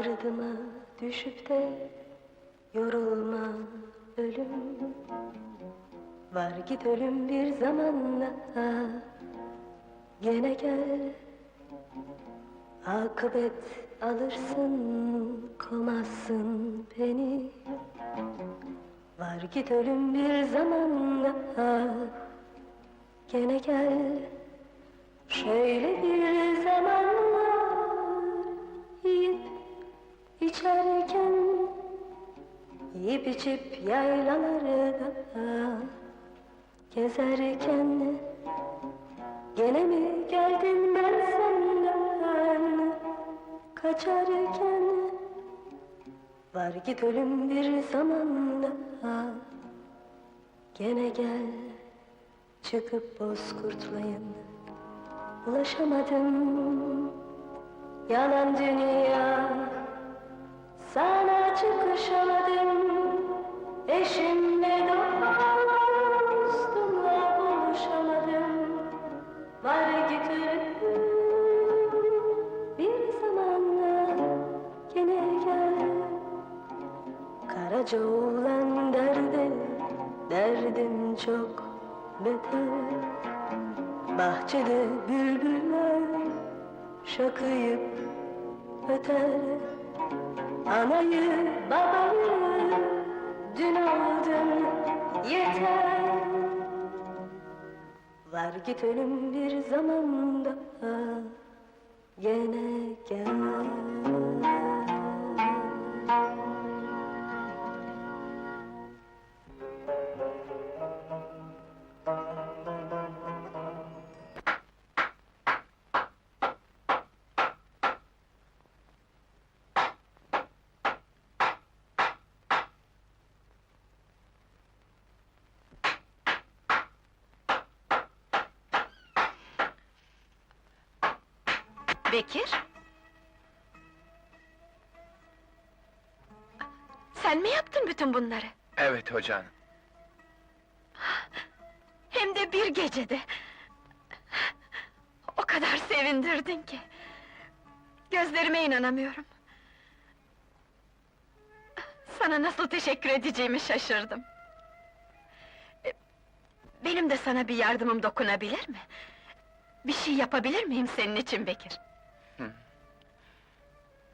Ardıma düşüp de yorulma ölüm. Var git ölüm bir zamanla. Gene gel. Akıbet alırsın Kovmazsın beni. Var git ölüm bir zamanla. Gene gel. Şöyle bir zamanlar içerken Yiyip içip yaylalarda Gezerken Gene mi geldin ben senden? Kaçarken Var git ölüm bir zamanda. Gene gel Çıkıp bozkurtlayın. Ulaşamadım Yalan dünya Sana çıkışamadım Eşimle dostumla buluşamadım. Var git Bir zamanla Gene gel Karaca oğlan derdi Derdim çok beter. Bahçede bülbüller Şakıyıp öter Anayı babayı Dün aldın yeter. Var git ölüm bir zamanda Gene gel Bekir? Sen mi yaptın bütün bunları? Evet hocan. Hem de bir gecede. O kadar sevindirdin ki. Gözlerime inanamıyorum. Sana nasıl teşekkür edeceğimi şaşırdım. E, Benim de sana bir yardımım dokunabilir mi? Bir şey yapabilir miyim senin için Bekir?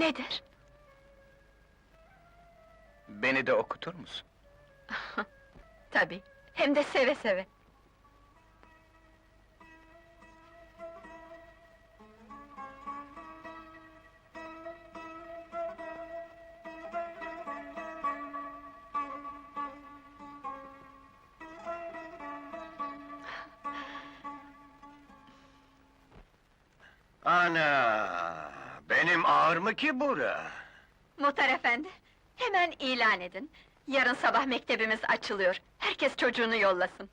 Nedir? Beni de okutur musun? Tabii, hem de seve seve. Ana, benim ağır mı ki bura? Muhtar efendi, hemen ilan edin. Yarın sabah mektebimiz açılıyor. Herkes çocuğunu yollasın.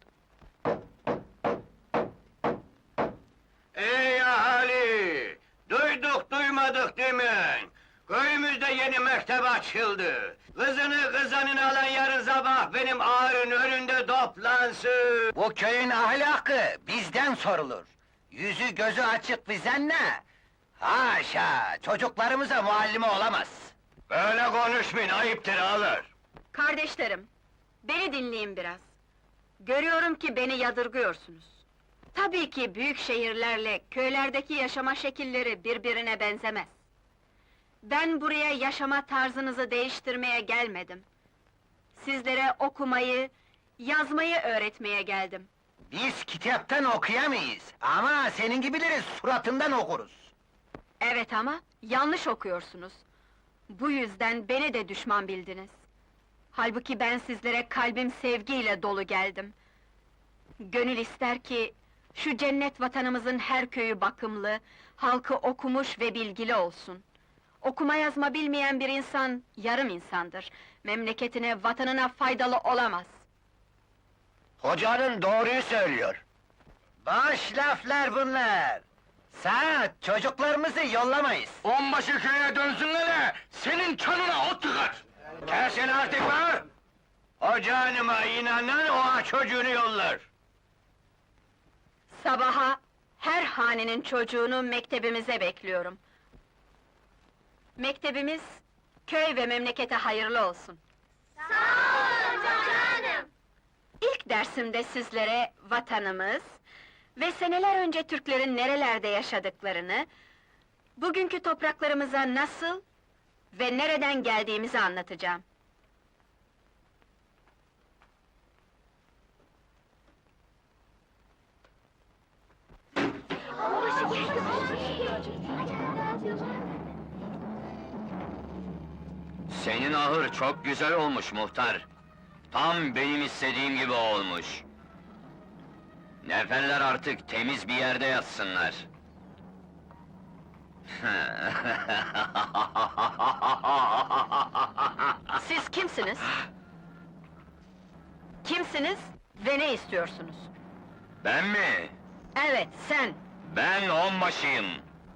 Ey ahali! Duyduk duymadık demeyin! Köyümüzde yeni mektep açıldı. Kızını kızanını alan yarın sabah benim ağrın önünde toplansın. Bu köyün ahlakı bizden sorulur. Yüzü gözü açık bizden ne? Haşa, çocuklarımıza muallime olamaz. Böyle konuşmayın, ayıptır ağalar. Kardeşlerim, beni dinleyin biraz. Görüyorum ki beni yadırgıyorsunuz. Tabii ki büyük şehirlerle köylerdeki yaşama şekilleri birbirine benzemez. Ben buraya yaşama tarzınızı değiştirmeye gelmedim. Sizlere okumayı, yazmayı öğretmeye geldim. Biz kitaptan okuyamayız ama senin gibileri suratından okuruz. Evet ama yanlış okuyorsunuz. Bu yüzden beni de düşman bildiniz. Halbuki ben sizlere kalbim sevgiyle dolu geldim. Gönül ister ki şu cennet vatanımızın her köyü bakımlı, halkı okumuş ve bilgili olsun. Okuma yazma bilmeyen bir insan yarım insandır. Memleketine, vatanına faydalı olamaz. Hocanın doğruyu söylüyor. Boş laflar bunlar. Sağ çocuklarımızı yollamayız. Onbaşı köye dönsün hele, senin canına ot tıkar! Kesin artık be! Hoca hanıma inanan o çocuğunu yollar. Sabaha her hanenin çocuğunu mektebimize bekliyorum. Mektebimiz köy ve memlekete hayırlı olsun. İlk dersimde sizlere vatanımız ve seneler önce Türklerin nerelerde yaşadıklarını, bugünkü topraklarımıza nasıl ve nereden geldiğimizi anlatacağım. Senin ahır çok güzel olmuş muhtar. Tam benim istediğim gibi olmuş. Neferler artık temiz bir yerde yatsınlar. Siz kimsiniz? Kimsiniz ve ne istiyorsunuz? ben mi? Evet, sen. Ben onbaşıyım.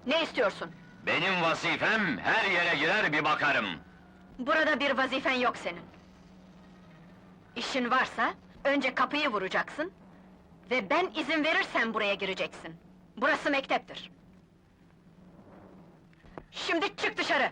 Ne istiyorsun? Benim vazifem her yere girer bir bakarım. Burada bir vazifen yok senin. İşin varsa, önce kapıyı vuracaksın... ...ve ben izin verirsem buraya gireceksin. Burası mekteptir. Şimdi çık dışarı!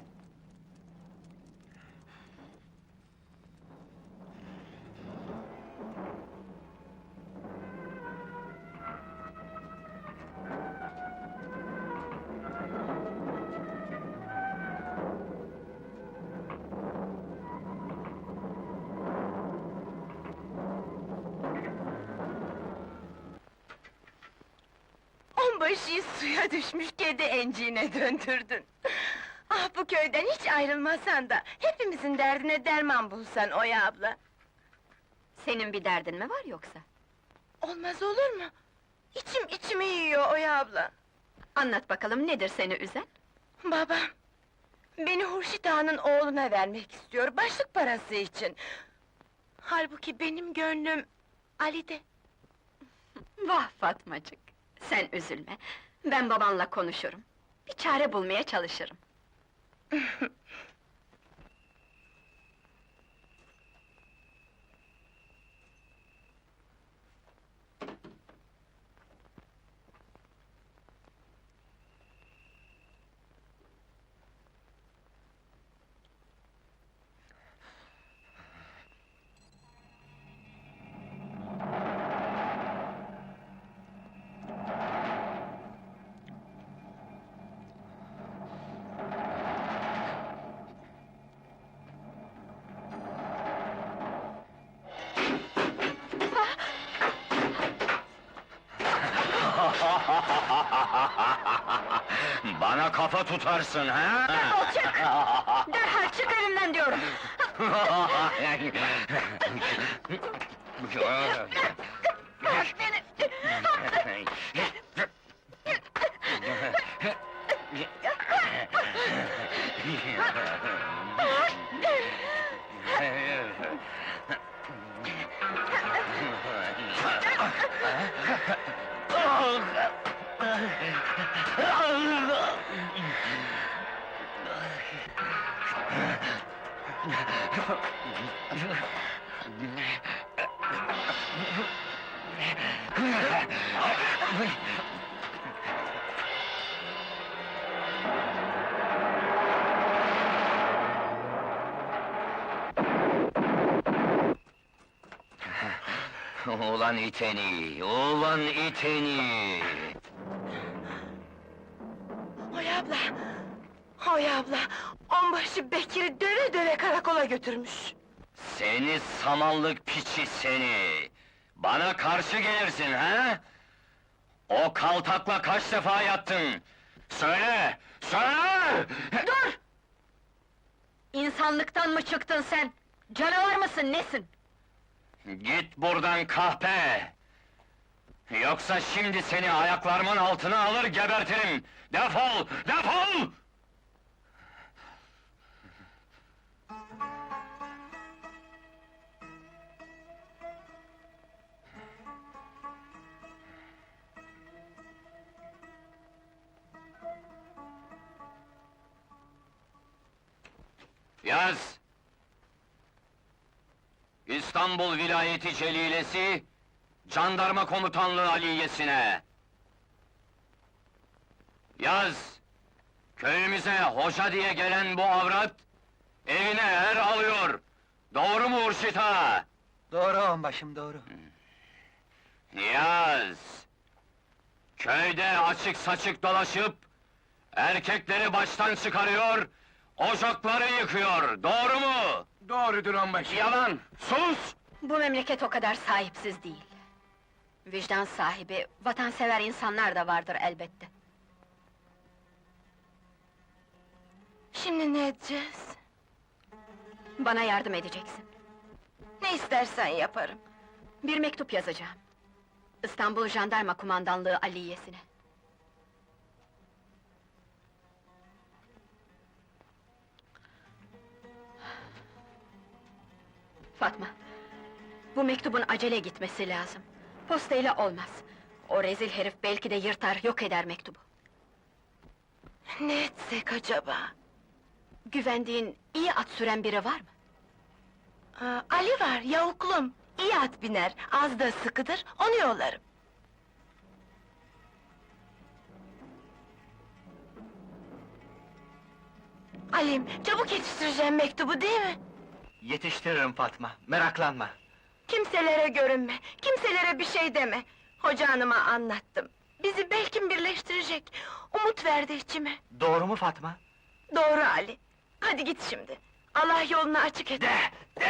Suya düşmüş kedi enciğine döndürdün. Ah bu köyden hiç ayrılmasan da hepimizin derdine derman bulsan Oya abla. Senin bir derdin mi var yoksa? Olmaz olur mu? İçim içimi yiyor Oya abla. Anlat bakalım nedir seni üzen? Babam, beni Hurşit Ağa'nın oğluna vermek istiyor, başlık parası için. Halbuki benim gönlüm Ali'de. Vah Fatmacık! Sen üzülme, ben babanla konuşurum. Bir çare bulmaya çalışırım. kafa tutarsın ha? Defol çık! Derhal çık önümden diyorum! Bırak beni! Ulan iteni, ulan iteni! Oya abla, Oya abla, onbaşı Bekir'i döve döve karakola götürmüş. Seni samanlık piçi seni! Bana karşı gelirsin ha? O kaltakla kaç defa yattın? Söyle! Söyle! Dur! İnsanlıktan mı çıktın sen? Canavar mısın, nesin? Git buradan kahpe! Yoksa şimdi seni ayaklarımın altına alır gebertirim! Defol! Defol! Yaz! İstanbul Vilayeti Celilesi, Jandarma Komutanlığı Aliyesine. Yaz! Köyümüze hoca diye gelen bu avrat... ...evine er alıyor. Doğru mu Urşit ağa? Doğru onbaşım, doğru. Niyaz! Köyde açık saçık dolaşıp... ...erkekleri baştan çıkarıyor... ...ocakları yıkıyor, doğru mu? Doğrudur onbaşı. Yalan! Sus! Bu memleket o kadar sahipsiz değil. Vicdan sahibi, vatansever insanlar da vardır elbette. Şimdi ne edeceğiz? Bana yardım edeceksin. Ne istersen yaparım. Bir mektup yazacağım. İstanbul Jandarma Kumandanlığı Aliyesine. Fatma, bu mektubun acele gitmesi lazım. Postayla olmaz. O rezil herif belki de yırtar, yok eder mektubu. Ne etsek acaba? Güvendiğin, iyi at süren biri var mı? Aa, Ali var, yavuklum. İyi at biner, az da sıkıdır, onu yollarım. Alim, çabuk yetiştireceğim mektubu değil mi? Yetiştiririm Fatma, meraklanma. Kimselere görünme, kimselere bir şey deme. Hoca hanıma anlattım. Bizi belki birleştirecek. Umut verdi içime. Doğru mu Fatma? Doğru Ali. Hadi git şimdi. Allah yolunu açık et. De, de!